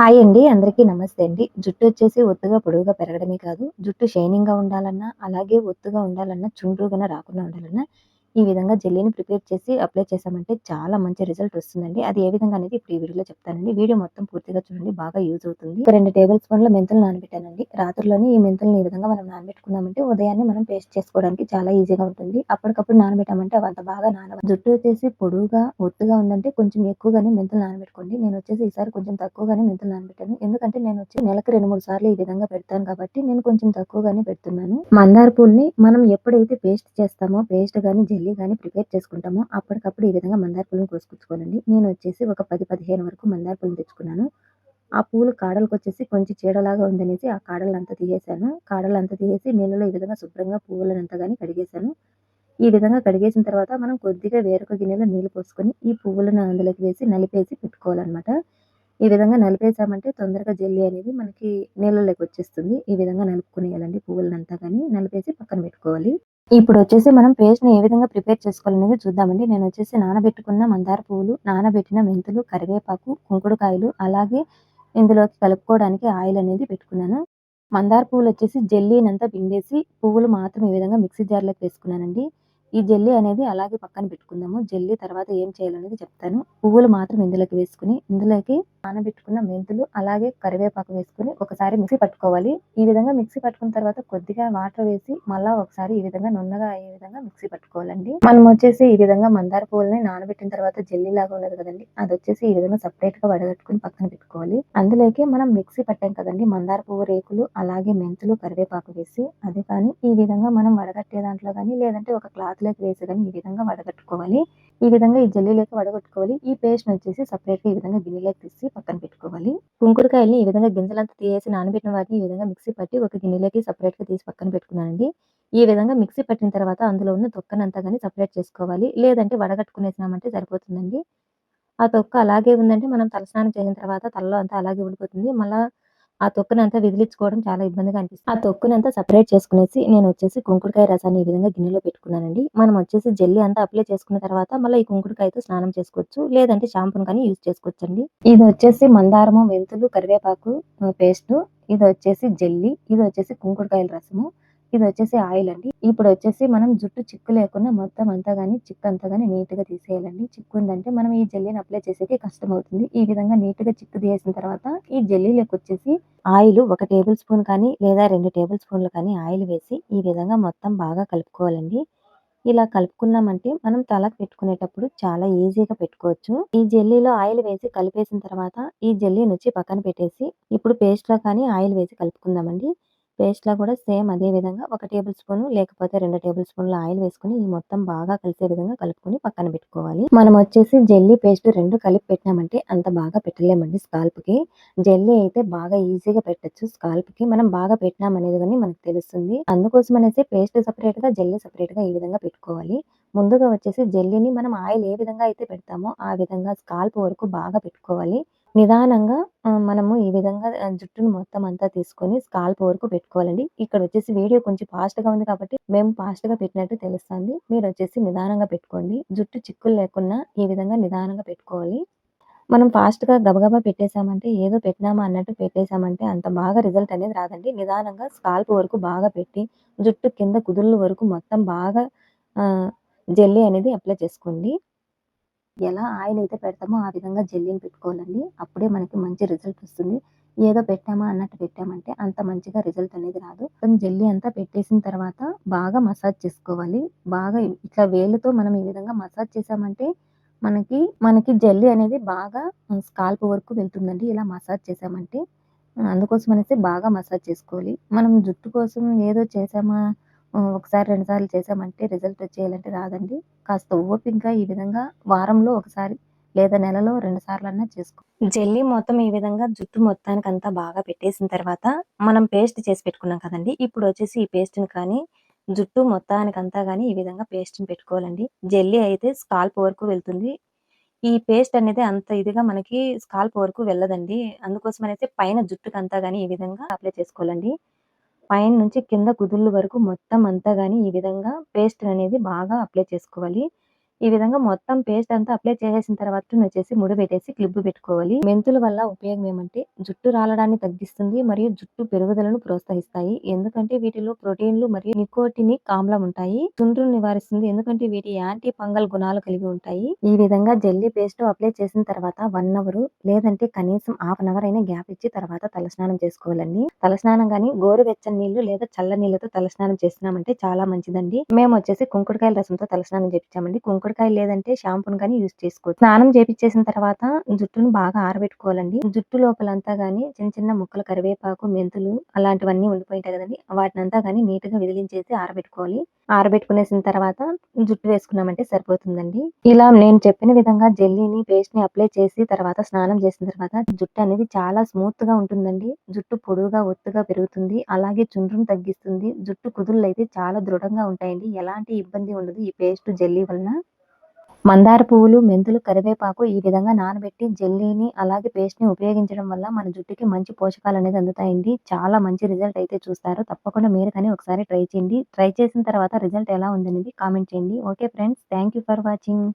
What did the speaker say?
Hi అండి అందరికీ నమస్తే అండి. జుట్టు వచ్చేసి ఒత్తుగా పొడవుగా పెరగడమే కాదు జుట్టు షైనింగ్గా ఉండాలన్నా అలాగే ఒత్తుగా ఉండాలన్నా చుండ్రుగా రాకుండా ఉండాలన్నా ఈ విధంగా జెల్లీని ప్రిపేర్ చేసి అప్లై చేసామంటే చాలా మంచి రిజల్ట్ వస్తుందండి. అది ఏ విధంగా అనేది ఇప్పుడు ఈ వీడియోలో చెప్తానండి. వీడియో మొత్తం పూర్తిగా చూడండి బాగా యూజ్ అవుతుంది. రెండు టేబుల్ స్పూన్ల మెంతులు నానబెట్టానండి. రాత్రిలోనే ఈ మెంతులను ఈ విధంగా మనం నానబెట్టుకున్నామంటే ఉదయాన్నే మనం పేస్ట్ చేసుకోవడానికి చాలా ఈజీగా ఉంటుంది. అప్పటికప్పుడు నానబెట్టామంటే అంత బాగా నాన జుట్టు వచ్చేసి పొడువుగా ఒత్తుగా ఉందంటే కొంచెం ఎక్కువగానే మెంతులు నానబెట్టుకోండి. నేను వచ్చేసి ఈసారి కొంచెం తక్కువగానే మెంతులు నానబెట్టాను. ఎందుకంటే నేను వచ్చి నెలకు రెండు మూడు సార్లు ఈ విధంగా పెడతాను కాబట్టి నేను కొంచెం తక్కువగానే పెడుతున్నాను. మందార పూల్ని మనం ఎప్పుడైతే పేస్ట్ చేస్తామో పేస్ట్ కానీ వెళ్ళి కానీ ప్రిపేర్ చేసుకుంటామో అప్పటికప్పుడు ఈ విధంగా మందార పూలను కోసుకొచ్చుకోవాలండి నేను వచ్చేసి ఒక పది పదిహేను వరకు మందార పూలను తెచ్చుకున్నాను. ఆ పూలు కాడలకు వచ్చేసి కొంచెం చీడలాగా ఉందనేసి ఆ కాడలంతా తీసేసాను కాడలంతా తీసేసి నీళ్ళలో ఈ విధంగా శుభ్రంగా పువ్వులనంతా కానీ కడిగేశాను. ఈ విధంగా కడిగేసిన తర్వాత మనం కొద్దిగా వేరొక గిన్నెలో నీళ్ళు పోసుకొని ఈ పువ్వులను అందులోకి వేసి నలిపేసి పెట్టుకోవాలన్నమాట. ఈ విధంగా నలిపేసామంటే తొందరగా జెల్లీ అనేది మనకి నీళ్ళలోకి వచ్చేస్తుంది. ఈ విధంగా నలుపుకునేయాలండి పువ్వులనంతా కానీ నలిపేసి పక్కన పెట్టుకోవాలి. ఇప్పుడు వచ్చేసి మనం పేస్ట్ని ఏ విధంగా ప్రిపేర్ చేసుకోవాలనేది చూద్దామండి. నేను వచ్చేసి నానబెట్టుకున్న మందార పువ్వులు నానబెట్టిన మెంతులు కరివేపాకు కుంకుడుకాయలు అలాగే ఇందులోకి కలుపుకోవడానికి ఆయిల్ అనేది పెట్టుకున్నాను. మందార పువ్వులు వచ్చేసి జెల్లీనంతా పిండేసి పువ్వులు మాత్రం ఈ విధంగా మిక్సీ జార్లోకి వేసుకున్నానండి. ఈ జెల్లీ అనేది అలాగే పక్కన పెట్టుకుందాము. జెల్లీ తర్వాత ఏం చేయాలనేది చెప్తాను. పువ్వులు మాత్రం ఇందులోకి వేసుకుని ఇందులోకి నానబెట్టుకున్న మెంతులు అలాగే కరివేపాకు వేసుకుని ఒకసారి మిక్సీ పట్టుకోవాలి. ఈ విధంగా మిక్సీ పట్టుకున్న తర్వాత కొద్దిగా వాటర్ వేసి మళ్ళా ఒకసారి ఈ విధంగా నున్నగా అయ్యే విధంగా మిక్సీ పట్టుకోవాలండి. మనం వచ్చేసి ఈ విధంగా మందార పువ్వులని నానబెట్టిన తర్వాత జెల్లీ లాగా ఉన్నది కదండి అది వచ్చేసి ఈ విధంగా సపరేట్గా వడగట్టుకుని పక్కన పెట్టుకోవాలి. అందులోకి మనం మిక్సీ పట్టాం కదండి మందార పువ్వు రేకులు అలాగే మెంతులు కరివేపాకు వేసి అదే కానీ ఈ విధంగా మనం వడగట్టే దాంట్లో కానీ లేదంటే ఒక క్లాత్లోకి వేసి కానీ ఈ విధంగా వడగట్టుకోవాలి. ఈ విధంగా ఈ జల్లీలోకి వడగట్టుకోవాలి. ఈ పేస్ట్ వచ్చేసి సపరేట్గా ఈ విధంగా గిన్నెలోకి తీసి పక్కన పెట్టుకోవాలి. కుంకుడుకాయల్ని ఈ విధంగా గింజలంతా తీసేసి నానబెట్టిన వాటిని ఈ విధంగా మిక్సీ పట్టి ఒక గిన్నెలోకి సపరేట్గా తీసి పక్కన పెట్టుకున్నానండి. ఈ విధంగా మిక్సీ పట్టిన తర్వాత అందులో ఉన్న తొక్కనంతా కానీ సపరేట్ చేసుకోవాలి. లేదంటే వడగట్టుకునేసినామంటే సరిపోతుందండి. ఆ తొక్క అలాగే ఉందంటే మనం తలస్నానం చేసిన తర్వాత తలలో అంతా అలాగే ఉండిపోతుంది. మళ్ళీ ఆ తొక్కునంతా విదిలించుకోవడం చాలా ఇబ్బందిగా అనిపిస్తుంది. ఆ తొక్కునంతా సపరేట్ చేసుకునేసి నేను వచ్చేసి కుంకుడుకాయ రసాన్ని ఈ విధంగా గిన్నెలో పెట్టుకున్నానండి. మనం వచ్చేసి జెల్లీ అంతా అప్లై చేసుకున్న తర్వాత మళ్ళీ ఈ కుంకుడుకాయతో స్నానం చేసుకోవచ్చు. లేదంటే షాంపూని కానీ యూజ్ చేసుకోవచ్చు అండి ఇది వచ్చేసి మందారము మెంతులు కరివేపాకు పేస్ట్. ఇది వచ్చేసి జెల్లీ. ఇది వచ్చేసి కుంకుడుకాయల రసము. ఇది వచ్చేసి ఆయిల్ అండి. ఇప్పుడు వచ్చేసి మనం జుట్టు చిక్కు లేకుండా మొత్తం అంతా కానీ చిక్కు అంతా కానీ నీట్గా తీసేయాలండి. చిక్కు ఉందంటే మనం ఈ జెల్లీని అప్లై చేసేకి కష్టం అవుతుంది ఈ విధంగా నీట్గా చిక్కు తీసేసిన తర్వాత ఈ జెల్లీలోకి వచ్చేసి ఆయిల్ ఒక టేబుల్ స్పూన్ కానీ లేదా రెండు టేబుల్ స్పూన్లు కానీ ఆయిల్ వేసి ఈ విధంగా మొత్తం బాగా కలుపుకోవాలండి. ఇలా కలుపుకున్నామంటే మనం తలకు పెట్టుకునేటప్పుడు చాలా ఈజీగా పెట్టుకోవచ్చు. ఈ జెల్లీలో ఆయిల్ వేసి కలిపేసిన తర్వాత ఈ జెల్లీ నుంచి పక్కన పెట్టేసి ఇప్పుడు పేస్ట్లో కానీ ఆయిల్ వేసి కలుపుకుందామండి. పేస్ట్‌లో కూడా సేమ్ అదే విధంగా ఒక టేబుల్ స్పూన్ లేకపోతే రెండు టేబుల్ స్పూన్ల ఆయిల్ వేసుకొని ఈ మొత్తం బాగా కలిసే విధంగా కలుపుకొని పక్కన పెట్టుకోవాలి. మనం వచ్చేసి జెల్లీ పేస్ట్ రెండు కలిపి పెట్టినామంటే అంత బాగా పెట్టలేమండి స్కాల్ప్కి. జెల్లీ అయితే బాగా ఈజీగా పెట్టచ్చు స్కాల్ప్కి. మనం బాగా పెట్టినామనేది కానీ మనకు తెలుస్తుంది. అందుకోసం అనేసి పేస్ట్ సపరేట్గా జెల్లీ సపరేట్గా ఈ విధంగా పెట్టుకోవాలి. ముందుగా వచ్చేసి జెల్లీని మనం ఆయిల్ ఏ విధంగా అయితే పెడతామో ఆ విధంగా స్కాల్ప్ వరకు బాగా పెట్టుకోవాలి. నిదానంగా మనము ఈ విధంగా జుట్టును మొత్తం అంతా తీసుకొని స్కాల్ప్ వరకు పెట్టుకోవాలండి. ఇక్కడ వచ్చేసి వీడియో కొంచెం ఫాస్ట్‌గా ఉంది కాబట్టి మేము ఫాస్ట్‌గా పెట్టినట్టు తెలుస్తుంది. మీరు వచ్చేసి నిదానంగా పెట్టుకోండి. జుట్టు చిక్కులు లేకున్నా ఈ విధంగా నిదానంగా పెట్టుకోవాలి. మనం ఫాస్ట్‌గా గబగబా పెట్టేశామంటే ఏదో పెట్టినామా అన్నట్టు పెట్టేసామంటే అంత బాగా రిజల్ట్ అనేది రాదండి. నిదానంగా స్కాల్ప్ వరకు బాగా పెట్టి జుట్టు కింద కుదుళ్ళు వరకు మొత్తం బాగా జెల్లీ అనేది అప్లై చేసుకోండి. ఎలా ఆయిల్ అయితే పెడతామో ఆ విధంగా జెల్లీని పెట్టుకోవాలండి. అప్పుడే మనకి మంచి రిజల్ట్ వస్తుంది. ఏదో పెట్టామా అన్నట్టు పెట్టామంటే అంత మంచిగా రిజల్ట్ అనేది రాదు. జెల్లీ అంతా పెట్టేసిన తర్వాత బాగా మసాజ్ చేసుకోవాలి. బాగా ఇట్లా వేలుతో మనం ఈ విధంగా మసాజ్ చేసామంటే మనకి మనకి జెల్లీ అనేది బాగా స్కాల్ప్ వరకు వెళ్తుందండి. ఇలా మసాజ్ చేసామంటే అందుకోసం అనేసి బాగా మసాజ్ చేసుకోవాలి. మనం జుట్టు కోసం ఏదో చేసామా ఒకసారి రెండు సార్లు చేసామంటే రిజల్ట్ వచ్చేయాలంటే రాదండి. కాస్త ఓపికగా ఈ విధంగా వారంలో ఒకసారి లేదా నెలలో రెండు సార్లన్నా చేసుకో. జెల్లీ మొత్తం ఈ విధంగా జుట్టు మొత్తానికి అంతా బాగా పెట్టేసిన తర్వాత మనం పేస్ట్ చేసి పెట్టుకున్నాం కదండి. ఇప్పుడు వచ్చేసి ఈ పేస్ట్ని కానీ జుట్టు మొత్తానికి అంతా కానీ ఈ విధంగా పేస్ట్ని పెట్టుకోవాలండి. జెల్లీ అయితే స్కాల్ప్ వరకు వెళ్తుంది. ఈ పేస్ట్ అనేది అంత ఇదిగా మనకి స్కాల్ప్ వరకు వెళ్ళదండి. అందుకోసం అయితే పైన జుట్టుకు అంతా కానీ ఈ విధంగా అప్లై చేసుకోవాలండి. పైన నుంచి కింద కుదుళ్ళ వరకు మొత్తం అంతా కానీ ఈ విధంగా పేస్ట్ అనేది బాగా అప్లై చేసుకోవాలి. ఈ విధంగా మొత్తం పేస్ట్ అంతా అప్లై చేసేసిన తర్వాత వచ్చేసి ముడి పెట్టేసి క్లిప్ పెట్టుకోవాలి. మెంతుల వల్ల ఉపయోగం ఏమంటే జుట్టు రాలడాన్ని తగ్గిస్తుంది మరియు జుట్టు పెరుగుదలను ప్రోత్సహిస్తాయి. ఎందుకంటే వీటిలో ప్రోటీన్లు మరియు నికోటినిక్ ఆమ్లం ఉంటాయి. చుండ్రును నివారిస్తుంది. ఎందుకంటే వీటి యాంటీ ఫంగల్ గుణాలు కలిగి ఉంటాయి. ఈ విధంగా జెల్లీ పేస్ట్ అప్లై చేసిన తర్వాత వన్ అవర్ లేదంటే కనీసం హాఫ్ అన్ అవర్ అయినా గ్యాప్ ఇచ్చి తర్వాత తలస్నానం చేసుకోవాలండి. తలస్నానం గాని గోరువెచ్చని నీళ్ళు లేదా చల్ల నీళ్ళతో తలస్నానం చేసినామంటే చాలా మంచిదండి. మేము వచ్చేసి కుంకుడుకాయల రసంతో తలస్నానం చేపించామండి. కొబ్బరికాయ లేదంటే షాంపూని కానీ యూస్ చేసుకోవచ్చు. స్నానం చేపించేసిన తర్వాత జుట్టును బాగా ఆరబెట్టుకోవాలండి. జుట్టు లోపలంతా గానీ చిన్న చిన్న ముక్కలు కరివేపాకు మెంతులు అలాంటివన్నీ ఉండిపోయింటాయి కదండి. వాటిని అంతా గానీ నీట్గా విదిలించేసి ఆరబెట్టుకోవాలి. ఆరబెట్టుకునేసిన తర్వాత జుట్టు వేసుకున్నామంటే సరిపోతుందండి. ఇలా నేను చెప్పిన విధంగా జెల్లీని పేస్ట్ని అప్లై చేసి తర్వాత స్నానం చేసిన తర్వాత జుట్టు అనేది చాలా స్మూత్గా ఉంటుందండి. జుట్టు పొడువుగా ఒత్తుగా పెరుగుతుంది. అలాగే చుండ్రును తగ్గిస్తుంది. జుట్టు కుదుళ్ళు అయితే చాలా దృఢంగా ఉంటాయండి. ఎలాంటి ఇబ్బంది ఉండదు ఈ పేస్ట్ జెల్లీ వలన. మందార పువ్వులు మెంతులు కరివేపాకు ఈ విధంగా నానబెట్టి జెల్లీని అలాగే పేస్ట్ని ఉపయోగించడం వల్ల మన జుట్టుకి మంచి పోషకాలు అనేది అందుతాయండి. చాలా మంచి రిజల్ట్ అయితే చూస్తారు. తప్పకుండా మీరు కానీ ఒకసారి ట్రై చేయండి. ట్రై చేసిన తర్వాత రిజల్ట్ ఎలా ఉందనేది కామెంట్ చేయండి. Okay friends thank you for watching.